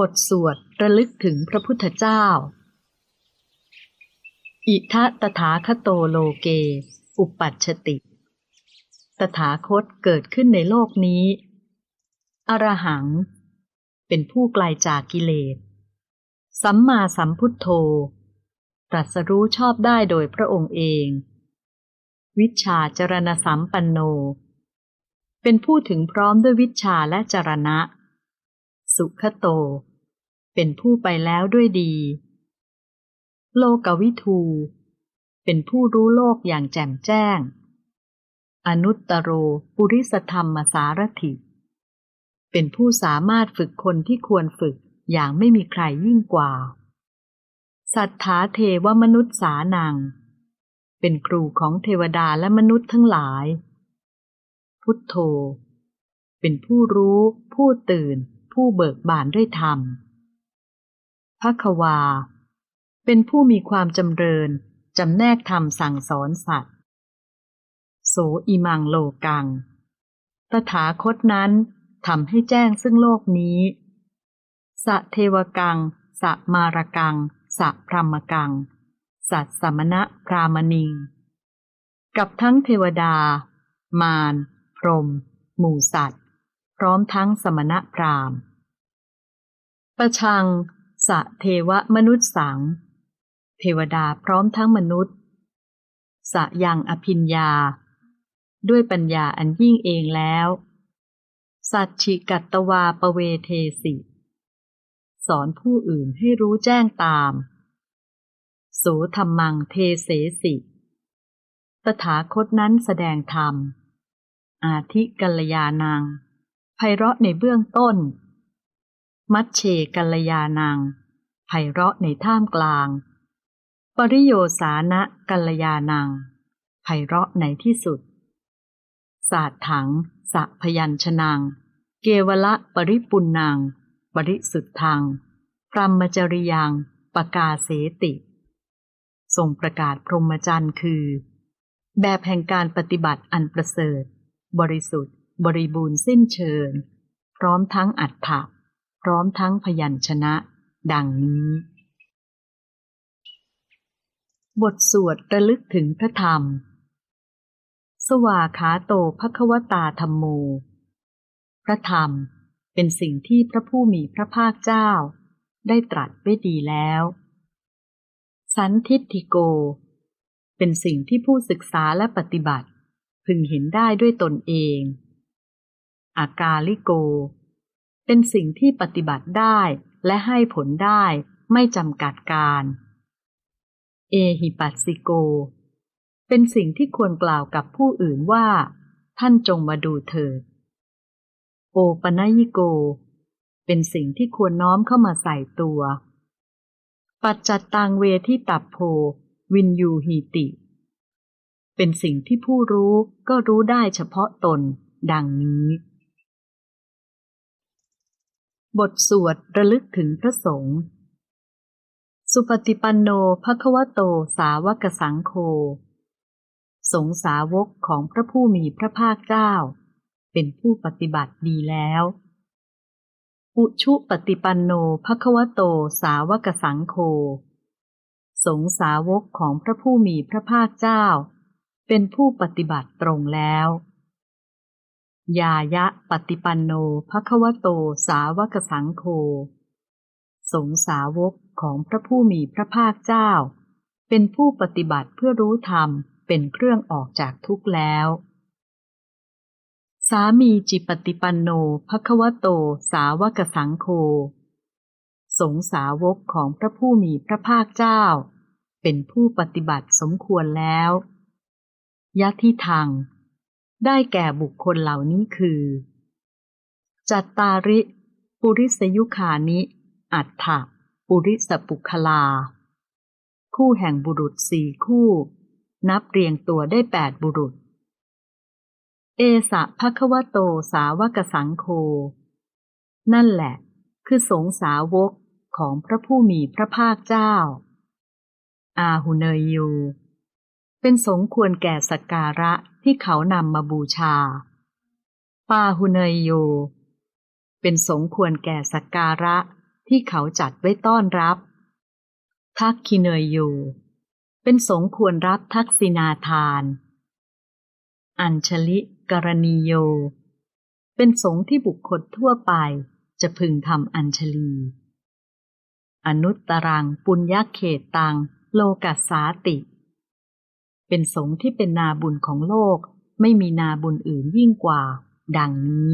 บทสวดระลึกถึงพระพุทธเจ้า อิทะตถาคโตโลเก อุปัชติ ตถาคตเกิดขึ้นในโลกนี้ อรหัง เป็นผู้ไกลจากกิเลส สัมมาสัมพุทโธ ตรัสรู้ชอบได้โดยพระองค์เอง วิชาจรณสัมปันโน เป็นผู้ถึงพร้อมด้วยวิชาและจรณะ สุขโต เป็นผู้ไปแล้วด้วยดี โลกวิทู เป็นผู้รู้โลกอย่างแจ่มแจ้ง อนุตตโรปุริสธรรมสารถิ เป็นผู้สามารถฝึกคนที่ควรฝึกอย่างไม่มีใครยิ่งกว่า สัทธาเทวมนุษย์สานัง เป็นครูของเทวดาและมนุษย์ทั้งหลาย พุทโธ เป็นผู้รู้ ผู้ตื่น ผู้เบิกบานด้วยธรรมภควา เป็นผู้มีความจำเริญจำแนกธรรมสั่งสอนสัตว์ โสอิมังโลกัง ตถาคตนั้นทำให้แจ้งซึ่งโลกนี้ สะเทวกัง สะมารกัง สะพรหมกัง สัตสมณะพรามณีกับทั้งเทวดา มาร พรหมหมู่สัตว์ พร้อมทั้งสมณะพราหมณ์ ประชัง สะเทวมนุษย์สัง เทวดาพร้อมทั้งมนุษย์ สะยังอภิญญาด้วยปัญญาอันยิ่งเองแล้ว สัจฉิกัตตวาปเวเทสิ สอนผู้อื่นให้รู้แจ้งตาม โสธรรมังเทเสสิ ตถาคตนั้นแสดงธรรม อาทิกัลยานังไพเราะในเบื้องต้น มัชเชกัลยานังไพเราะในท่ามกลาง ปริโยสานะกัลยานังไพเราะในที่สุด ศาสถังสะพยัญชนัง เกวละปริปุณนัง ปริสุทธังพรหมจริยังปกาเสติ ทรงประกาศพรหมจรรย์คือ แบบแห่งการปฏิบัติอันประเสริฐ บริสุทธิ์ บริบูรณ์สิ้นเชิง พร้อมทั้งอัฏฐะ พร้อมทั้งพยัญชนะ ดังนี้ บทสวดระลึกถึงพระธรรม สวาขาโตภควตาธรรมโม พระธรรมเป็นสิ่งที่พระผู้มีพระภาคเจ้า ได้ตรัสไว้ดีแล้ว สันทิฏฐิโก เป็นสิ่งที่ผู้ศึกษาและปฏิบัติ พึงเห็นได้ด้วยตนเอง อากาลิโก เป็นสิ่งที่ปฏิบัติได้และให้ผลได้ไม่จำกัดการ เอหิปัสสิโก เป็นสิ่งที่ควรกล่าวกับผู้อื่นว่า ท่านจงมาดูเถิด โอปนยิโก เป็นสิ่งที่ควรน้อมเข้ามาใส่ตัว ปัจจัตตังเวที่ตับโพ วินยูหีติ เป็นสิ่งที่ผู้รู้ก็รู้ได้เฉพาะตน ดังนี้ บทสวดระลึกถึงพระสงฆ์ สุปฏิปันโนภควโตสาวกสังโฆ สงสาวกของพระผู้มีพระภาคเจ้า เป็นผู้ปฏิบัติดีแล้ว อุชุปฏิปันโนภควโตสาวกสังโฆ สงสาวกของพระผู้มีพระภาคเจ้า เป็นผู้ปฏิบัติตรงแล้ว ยายะปฏิปันโนภควโตสาวกสังโฆสงสาวกของพระผู้มีพระภาคเจ้า เป็นผู้ปฏิบัติเพื่อรู้ธรรมเป็นเครื่องออกจากทุกข์แล้ว สามีจิปฏิปันโนภควโตสาวกสังโฆสงสาวกของพระผู้มีพระภาคเจ้า เป็นผู้ปฏิบัติสมควรแล้วยะทิทาง ได้แก่บุคคลเหล่านี้คือ จัตตาริ ปุริสยุคานิ อัฏฐะปุริสปุคลา คู่แห่งบุรุษสี่คู่ นับเรียงตัวได้แปดบุรุษ เอสะภควโตสาวกสังโฆนั่นแหละ คือสงสาวกของพระผู้มีพระภาคเจ้า อาหุเนยยูเป็นสงควรแก่สักการะ ที่เขานำมาบูชา ปาหุเนยโย เป็นสงควรแก่สักการะที่เขาจัดไว้ต้อนรับ ทักคิเนยอยู่เป็นสงควรรับทักษินาทาน อัญชลิกรณีโย เป็นสงที่บุคคลทั่วไปจะพึงทำอัญชลี อนุตตรังปุญญเขตตังโลกัสสาติ เป็นสงฆ์ที่เป็นนาบุญของโลก ไม่มีนาบุญอื่นยิ่งกว่า ดังนี้